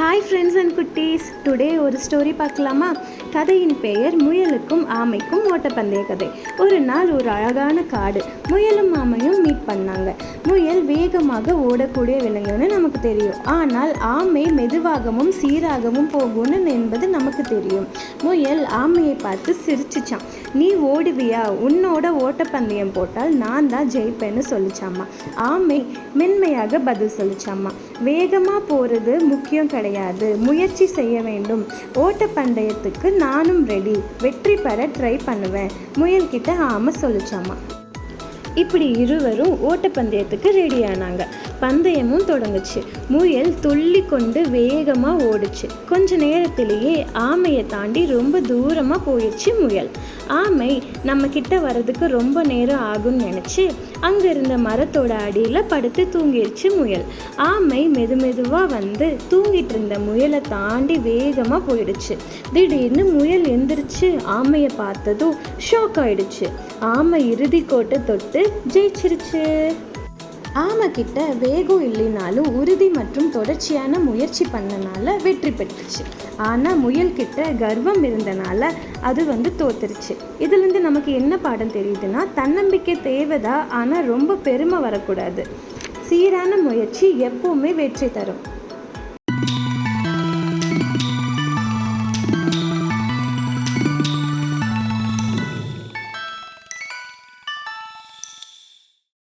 Hi friends and குட்டீஸ். Today ஒரு story பார்க்கலாமா? கதையின் பெயர் முயலுக்கும் ஆமைக்கும் ஓட்டப்பந்தய கதை. ஒரு நாள் ஒரு அழகான காடு. முயலும் ஆமையும் மீட் பண்ணாங்க. முயல் வேகமாக ஓடக்கூடிய விலங்குன்னு நமக்கு தெரியும். ஆனால் ஆமை மெதுவாகவும் சீராகவும் போகும்னு என்பது நமக்கு தெரியும். முயல் ஆமையை பார்த்து சிரிச்சிச்சான் நீ ஓடுவியா? உன்னோட ஓட்டப்பந்தயம் போட்டால் நான் தான் ஜெயிப்பேன்னு சொல்லிச்சாம்மா ஆமை மென்மையாக பதில் சொல்லிச்சாம்மா. வேகமாக போகிறது முக்கியம் கிடையாது. முயற்சி செய்ய வேண்டும். ஓட்டப்பந்தயத்துக்கு நானும் ரெடி வெற்றி பெற ட்ரை பண்ணுவேன். முயல்கிட்ட ஆமாம் சொல்லிச்சாமா. இப்படி இருவரும் ஓட்டப்பந்தயத்துக்கு ரெடி ஆனாங்க. பந்தயமும் தொடங்குச்சு. முயல் துள்ளி கொண்டு வேகமாக ஓடுச்சு. கொஞ்ச நேரத்திலேயே ஆமையை தாண்டி ரொம்ப தூரமாக போயிடுச்சு முயல். ஆமை நம்ம கிட்ட வர்றதுக்கு ரொம்ப நேரம் ஆகும்னு நினச்சி அங்கே இருந்த மரத்தோட அடியில் படுத்து தூங்கிடுச்சு முயல். ஆமை மெது மெதுவாக வந்து தூங்கிட்டு இருந்த முயலை தாண்டி வேகமாக போயிடுச்சு. திடீர்னு முயல் எந்திரிச்சு ஆமையை பார்த்ததும் ஷாக் ஆயிடுச்சு. ஆமை இறுதி கோட்டை தொட்டு ஜெயிச்சிருச்சு. ஆமை கிட்ட வேகம் இல்லைனாலும் உறுதி மற்றும் தொடர்ச்சியான முயற்சி பண்ணனால வெற்றி பெற்றுச்சு. ஆனால் முயல்கிட்ட கர்வம் இருந்தனால அது வந்து தோத்துருச்சு. இதுலேருந்து நமக்கு என்ன பாடம் தெரியுதுன்னா தன்னம்பிக்கை தேவைதான் ஆனால் ரொம்ப பெருமை வரக்கூடாது. சீரான முயற்சி எப்போவுமே வெற்றி தரும்.